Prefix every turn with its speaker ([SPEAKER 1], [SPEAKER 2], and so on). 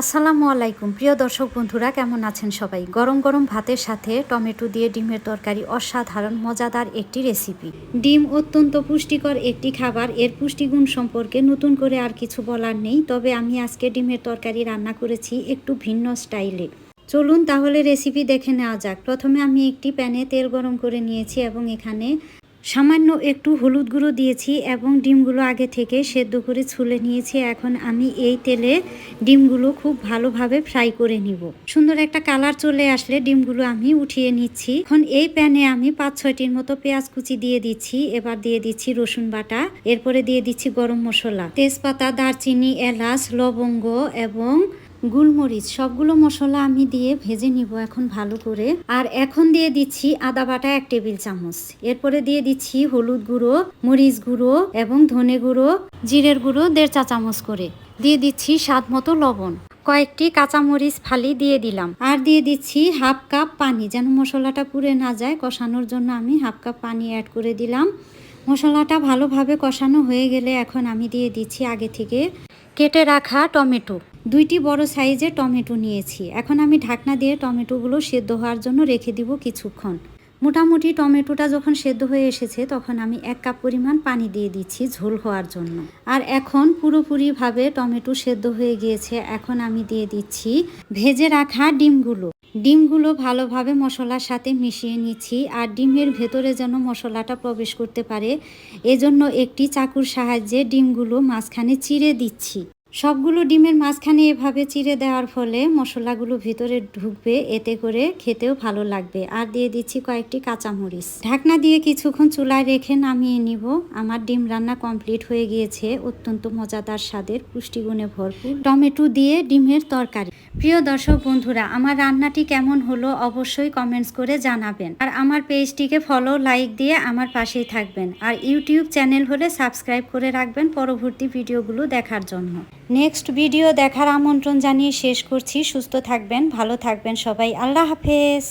[SPEAKER 1] আসসালামু আলাইকুম। প্রিয় দর্শক বন্ধুরা, কেমন আছেন সবাই? গরম গরম ভাতের সাথে টমেটো দিয়ে ডিমের তরকারি অসাধারণ, মজাদার একটি রেসিপি। ডিম অত্যন্ত পুষ্টিকর একটি খাবার। এর পুষ্টিগুণ সম্পর্কে নতুন করে আর কিছু বলার নেই, তবে আমি আজকে ডিমের তরকারি রান্না করেছি একটু ভিন্ন স্টাইলে। চলুন তাহলে রেসিপি দেখে নেওয়া যাক। প্রথমে আমি একটি প্যানে তেল গরম করে নিয়েছি এবং এখানে সামান্য একটু হলুদ গুঁড়ো দিয়েছি এবং ডিমগুলো আগে থেকে সেদ্ধ করে ছুলে নিয়েছি। এখন আমি এই তেলে ডিমগুলো খুব ভালোভাবে ফ্রাই করে নিব। সুন্দর একটা কালার চলে আসলে ডিমগুলো আমি উঠিয়ে নিচ্ছি। এখন এই প্যানে আমি পাঁচ ছয়টির মতো পেঁয়াজ কুচি দিয়ে দিচ্ছি। এবার দিয়ে দিচ্ছি রসুন বাটা। এরপরে দিয়ে দিচ্ছি গরম মশলা। তেজপাতা, দারচিনি, এলাচ, লবঙ্গ এবং গুলমরিচ, সবগুলো মশলা আমি দিয়ে ভেজে নিব এখন ভালো করে। আর এখন দিয়ে দিচ্ছি আদা বাটা এক টেবিল চামচ। এরপরে দিয়ে দিচ্ছি হলুদ গুঁড়ো, মরিচ গুঁড়ো এবং ধনে গুঁড়ো, জিরের গুঁড়ো দেড় চা চামচ করে। দিয়ে দিচ্ছি স্বাদ মতো লবণ। কয়েকটি কাঁচামরিচ ফালি দিয়ে দিলাম। আর দিয়ে দিচ্ছি হাফ কাপ পানি। যেন মশলাটা পুড়ে না যায়, কষানোর জন্য আমি হাফ কাপ পানি অ্যাড করে দিলাম। মশলাটা ভালোভাবে কষানো হয়ে গেলে এখন আমি দিয়ে দিচ্ছি আগে থেকে কেটে রাখা টমেটো। দুইটি বড় সাইজের টমেটো নিয়েছি। এখন আমি ঢাকনা দিয়ে টমেটোগুলো সেদ্ধ হওয়ার জন্য রেখে দিব কিছুক্ষণ। মোটামুটি টমেটোটা যখন সেদ্ধ হয়ে এসেছে, তখন আমি এক কাপ পরিমাণ পানি দিয়ে দিচ্ছি ঝোল হওয়ার জন্য। আর এখন পুরোপুরিভাবে টমেটো সেদ্ধ হয়ে গিয়েছে। এখন আমি দিয়ে দিচ্ছি ভেজে রাখা ডিমগুলো। ডিমগুলো ভালোভাবে মশলার সাথে মিশিয়ে নিচ্ছি আর ডিমের ভেতরে যেন মশলাটা প্রবেশ করতে পারে, এজন্য একটি চাকুর সাহায্যে ডিমগুলো মাঝখানে চিড়ে দিচ্ছি। সবগুলো ডিমের মাঝখানে এভাবে চিড়ে দেওয়ার ফলে মশলাগুলো ভিতরে ঢুকবে, এতে করে খেতেও ভালো লাগবে। আর দিয়ে দিচ্ছি কয়েকটি কাঁচামরিচ। ঢাকনা দিয়ে কিছুক্ষণ চুলায় রেখে নামিয়ে নিব। আমার ডিম রান্না কমপ্লিট হয়ে গিয়েছে। অত্যন্ত মজাদার স্বাদের, পুষ্টিগুণে ভরপুর টমেটো দিয়ে ডিমের তরকারি। প্রিয় দর্শক বন্ধুরা, আমার রান্নাটি কেমন হলো অবশ্যই কমেন্টস করে জানাবেন। আর আমার পেজটিকে ফলো, লাইক দিয়ে আমার পাশেই থাকবেন। আর ইউটিউব চ্যানেল হলে সাবস্ক্রাইব করে রাখবেন পরবর্তী ভিডিওগুলো দেখার জন্য। নেক্সট ভিডিও দেখার আমন্ত্রণ জানিয়ে শেষ করছি। সুস্থ থাকবেন ভালো থাকবেন সবাই। আল্লাহ হাফেজ।